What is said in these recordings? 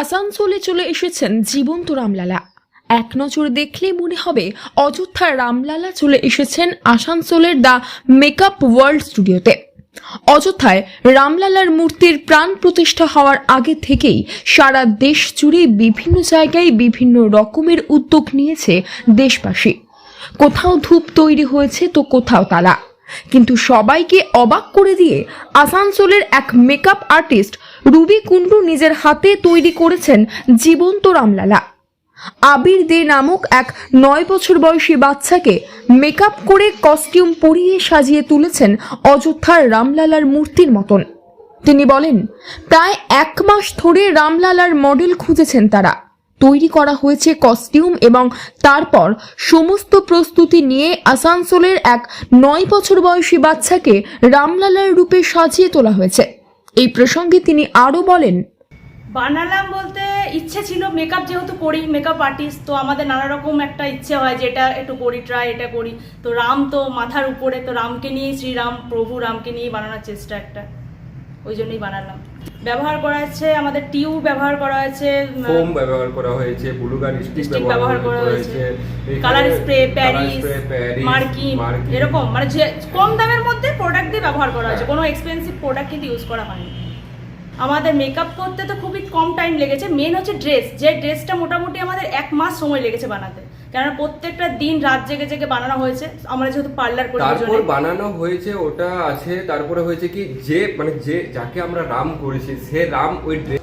আসানসোলে চলে এসেছেন জীবন্ত রামলালা। এক নজর দেখলে মনে হবে অযোধ্যার রামলালা চলে এসেছেন আসানসোলের দ্য মেকআপ ওয়ার্ল্ড স্টুডিওতে। অযোধ্যায় রামলালার মূর্তির প্রাণ প্রতিষ্ঠা হওয়ার আগে থেকেই সারা দেশ জুড়ে বিভিন্ন জায়গায় বিভিন্ন রকমের উদ্যোগ নিয়েছে দেশবাসী। কোথাও ধূপ তৈরি হয়েছে তো কোথাও তালা। কিন্তু সবাইকে অবাক করে দিয়ে আসানসোলের এক মেকআপ আর্টিস্ট রুবি কুন্ডু নিজের হাতে তৈরি করেছেন জীবন্ত রামলালা। আবির দে নামক এক নয় বছর বয়সী বাচ্চাকে মেকআপ করে কস্টিউম পরিয়ে সাজিয়ে তুলেছেন অযোধ্যার রামলালার মূর্তির মতন। তিনি বলেন, প্রায় এক মাস ধরে রামলালার মডেল খুঁজেছেন তারা। তৈরি করা হয়েছে কস্টিউম এবং তারপর সমস্ত প্রস্তুতি নিয়ে আসানসোলের এক নয় বছর বয়সী বাচ্চাকে রামলালার রূপে সাজিয়ে তোলা হয়েছে। এই প্রসঙ্গে তিনি আরও বলেন, বানালাম বলতে ইচ্ছে ছিল মেকআপ যেহেতু করি মেকআপ আর্টিস্ট তো আমাদের নানা রকম একটা ইচ্ছে হয় যে এটা একটু করি ট্রাই এটা করি। তো রাম তো মাথার উপরে, তো রামকে নিয়েই শ্রীরাম, প্রভু রামকে নিয়েই বানানোর চেষ্টা একটা। ওই জন্যই বানালাম। ব্যবহার করা হয়েছে আমাদের টিউব ব্যবহার করা হয়েছে ফোম ব্যবহার করা হয়েছে ব্লুগান স্টিক ব্যবহার করা হয়েছে কালার স্প্রে প্যারিস মার্কিং মার্কিন। এরকম মানে যে কম দামের মধ্যে প্রোডাক্ট দিয়ে ব্যবহার করা হয়েছে কোনো এক্সপেন্সিভ প্রোডাক্ট কিন্তু ইউজ করা হয়নি। আমাদের মেকআপ করতে তো খুবই কম টাইম লেগেছে। মেন হচ্ছে ড্রেস যে ড্রেসটা মোটামুটি আমাদের এক মাস সময় লেগেছে বানাতে। কেননা প্রত্যেকটা দিন রাত জেগে জেগে বানানো হয়েছে। আমরা যেহেতু পার্লার করি তারপর বানানো হয়েছে ওটা আছে। তারপরে হয়েছে কি যে মানে যে যাকে আমরা রাম করেছি সে রাম ওই ড্রেস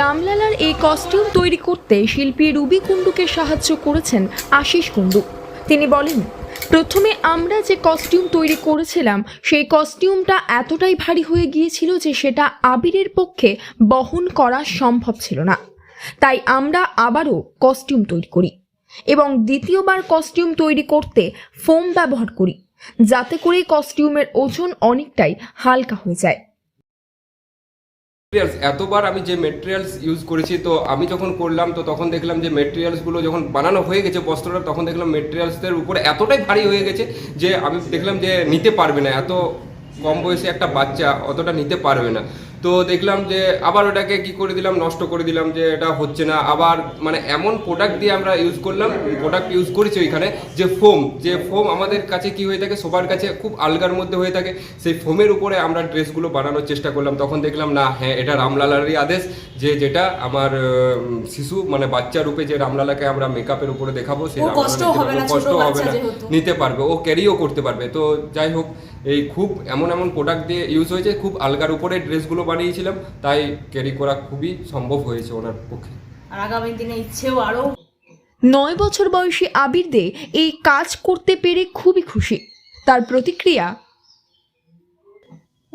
রামলালার এই কস্টিউম তৈরি করতে শিল্পী রুবি কুণ্ডুকে সাহায্য করেছেন আশিস কুণ্ডু। তিনি বলেন প্রথমে আমরা যে কস্টিউম তৈরি করেছিলাম, সেই কস্টিউমটা এতটাই ভারী হয়ে গিয়েছিল যে সেটা আবিরের পক্ষে বহন করা সম্ভব ছিল না। তাই আমরা আবারও কস্টিউম তৈরি করি এবং দ্বিতীয়বার কস্টিউম তৈরি করতে ফোম ব্যবহার করি, যাতে করে কস্টিউমের ওজন অনেকটাই হালকা হয়ে যায়। এতবার আমি যে মেটেরিয়ালস ইউজ করেছি, তো আমি যখন করলাম, তো তখন দেখলাম যে মেটেরিয়ালসগুলো যখন বানানো হয়ে গেছে বস্ত্রটা, তখন দেখলাম মেটেরিয়ালসদের উপরে এতটাই ভারী হয়ে গেছে যে আমি দেখলাম যে নিতে পারবে না। এত কম বয়সে একটা বাচ্চা অতটা নিতে পারবে না। তো দেখলাম যে আবার ওটাকে কি করে দিলাম নষ্ট করে দিলাম যে এটা হচ্ছে না। আবার মানে এমন প্রোডাক্ট দিয়ে আমরা ইউজ করলাম প্রোডাক্ট ইউজ করেছি ওইখানে যে ফোম যে ফোম আমাদের কাছে কি হয়ে থাকে সবার কাছে খুব আলগার মধ্যে হয়ে থাকে। সেই ফোমের উপরে আমরা ড্রেসগুলো বানানোর চেষ্টা করলাম। তখন দেখলাম না হ্যাঁ এটা রামলালারই আদেশ যে যেটা আমার শিশু মানে বাচ্চা রূপে যে রামলালাকে আমরা মেকআপের উপরে দেখাবো সেই না, কষ্ট হবে না। নিতে পারবে ও ক্যারিও করতে পারবে। তো যাই হোক এই খুব এমন এমন প্রোডাক্ট দিয়ে ইউজ হয়েছে খুব আলগার উপরে ড্রেসগুলো বানিয়েছিলাম তাই ক্যারি করা খুবই সম্ভব হয়েছে ওনার পক্ষে। আর আগামী দিনে ইচ্ছেও আরও। নয় বছর বয়সী আবির দে এই কাজ করতে পেরে খুবই খুশি। তার প্রতিক্রিয়া?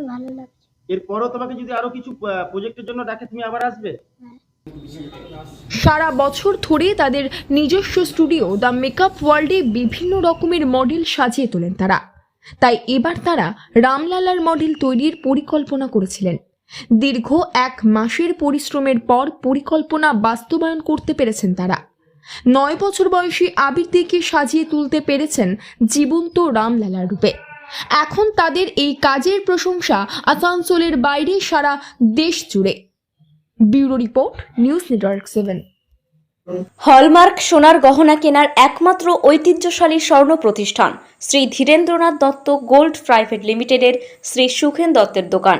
ভালো লাগছে। এরপরও তোমাকে যদি আরও কিছু প্রজেক্টের জন্য ডাকে তুমি আবার আসবে? সারা বছর ধরে তাদের নিজস্ব স্টুডিও দ্য মেকআপ ওয়ার্ল্ডে বিভিন্ন রকমের মডেল সাজিয়ে তোলেন তারা। তাই এবার তারা রামলালার মডেল তৈরির পরিকল্পনা করেছিলেন। দীর্ঘ এক মাসের পরিশ্রমের পর পরিকল্পনা বাস্তবায়ন করতে পেরেছেন তারা। নয় বছর বয়সী আবির দেকে সাজিয়ে তুলতে পেরেছেন জীবন্ত রামলালার রূপে। এখন তাদের এই কাজের প্রশংসা আসানসোলের বাইরে সারা দেশ জুড়ে। Bureau report, news network seven. Hallmark সোনার গহনা কেনার একমাত্র ঐতিহ্যশালী স্বর্ণ প্রতিষ্ঠান শ্রী ধীরেন্দ্রনাথ দত্ত গোল্ড প্রাইভেট লিমিটেডের শ্রী সুখেন দত্তের দোকান।